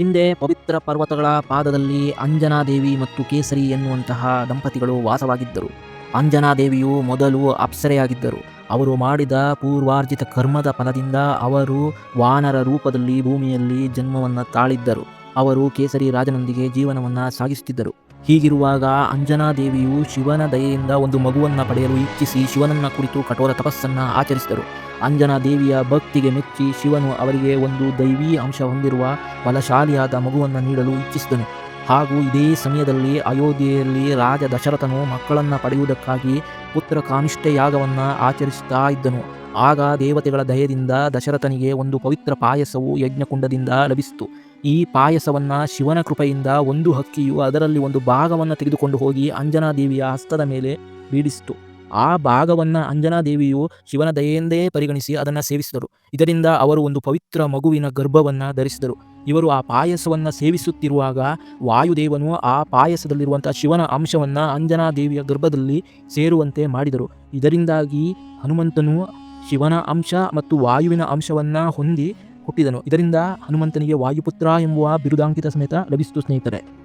ಹಿಂದೆ ಪವಿತ್ರ ಪರ್ವತಗಳ ಪಾದದಲ್ಲಿ ಅಂಜನಾದೇವಿ ಮತ್ತು ಕೇಸರಿ ಎನ್ನುವಂತಹ ದಂಪತಿಗಳು ವಾಸವಾಗಿದ್ದರು. ಅಂಜನಾದೇವಿಯು ಮೊದಲು ಅಪ್ಸರೆಯಾಗಿದ್ದರು. ಅವರು ಮಾಡಿದ ಪೂರ್ವಾರ್ಜಿತ ಕರ್ಮದ ಫಲದಿಂದ ಅವರು ವಾನರ ರೂಪದಲ್ಲಿ ಭೂಮಿಯಲ್ಲಿ ಜನ್ಮವನ್ನು ತಾಳಿದ್ದರು. ಅವರು ಕೇಸರಿ ರಾಜನೊಂದಿಗೆ ಜೀವನವನ್ನು ಸಾಗಿಸುತ್ತಿದ್ದರು. ಹೀಗಿರುವಾಗ ಅಂಜನಾದೇವಿಯು ಶಿವನ ದಯೆಯಿಂದ ಒಂದು ಮಗುವನ್ನು ಪಡೆಯಲು ಇಚ್ಛಿಸಿ ಶಿವನನ್ನ ಕುರಿತು ಕಠೋರ ತಪಸ್ಸನ್ನು ಆಚರಿಸಿದರು. ಅಂಜನಾ ದೇವಿಯ ಭಕ್ತಿಗೆ ಮೆಚ್ಚಿ ಶಿವನು ಅವರಿಗೆ ಒಂದು ದೈವೀ ಅಂಶ ಹೊಂದಿರುವ ಬಲಶಾಲಿಯಾದ ಮಗುವನ್ನು ನೀಡಲು ಇಚ್ಛಿಸಿದನು. ಹಾಗೂ ಇದೇ ಸಮಯದಲ್ಲಿ ಅಯೋಧ್ಯೆಯಲ್ಲಿ ರಾಜ ದಶರಥನು ಮಕ್ಕಳನ್ನು ಪಡೆಯುವುದಕ್ಕಾಗಿ ಪುತ್ರ ಕಾಮಿಷ್ಠ ಯಾಗವನ್ನು ಆಚರಿಸುತ್ತಾ ಇದ್ದನು. ಆಗ ದೇವತೆಗಳ ದಯದಿಂದ ದಶರಥನಿಗೆ ಒಂದು ಪವಿತ್ರ ಪಾಯಸವು ಯಜ್ಞಕುಂಡದಿಂದ ಲಭಿಸಿತು. ಈ ಪಾಯಸವನ್ನ ಶಿವನ ಕೃಪೆಯಿಂದ ಒಂದು ಹಕ್ಕಿಯು ಅದರಲ್ಲಿ ಒಂದು ಭಾಗವನ್ನು ತೆಗೆದುಕೊಂಡು ಹೋಗಿ ಅಂಜನಾದೇವಿಯ ಹಸ್ತದ ಮೇಲೆ ಬೀಡಿಸಿತು ಆ ಭಾಗವನ್ನ ಅಂಜನಾದೇವಿಯು ಶಿವನ ದಯೆಯಿಂದೇ ಪರಿಗಣಿಸಿ ಅದನ್ನು ಸೇವಿಸಿದರು. ಇದರಿಂದ ಅವರು ಒಂದು ಪವಿತ್ರ ಮಗುವಿನ ಗರ್ಭವನ್ನು ಧರಿಸಿದರು. ಇವರು ಆ ಪಾಯಸವನ್ನು ಸೇವಿಸುತ್ತಿರುವಾಗ ವಾಯುದೇವನು ಆ ಪಾಯಸದಲ್ಲಿರುವಂಥ ಶಿವನ ಅಂಶವನ್ನು ಅಂಜನಾದೇವಿಯ ಗರ್ಭದಲ್ಲಿ ಸೇರುವಂತೆ ಮಾಡಿದರು. ಇದರಿಂದಾಗಿ ಹನುಮಂತನು ಶಿವನ ಅಂಶ ಮತ್ತು ವಾಯುವಿನ ಅಂಶವನ್ನು ಹೊಂದಿ ಹುಟ್ಟಿದನು. ಇದರಿಂದ ಹನುಮಂತನಿಗೆ ವಾಯುಪುತ್ರ ಎಂಬುವ ಬಿರುದಾಂಕಿತ ಸಮೇತ ಲಭಿಸಿತು ಸ್ನೇಹಿತರೆ.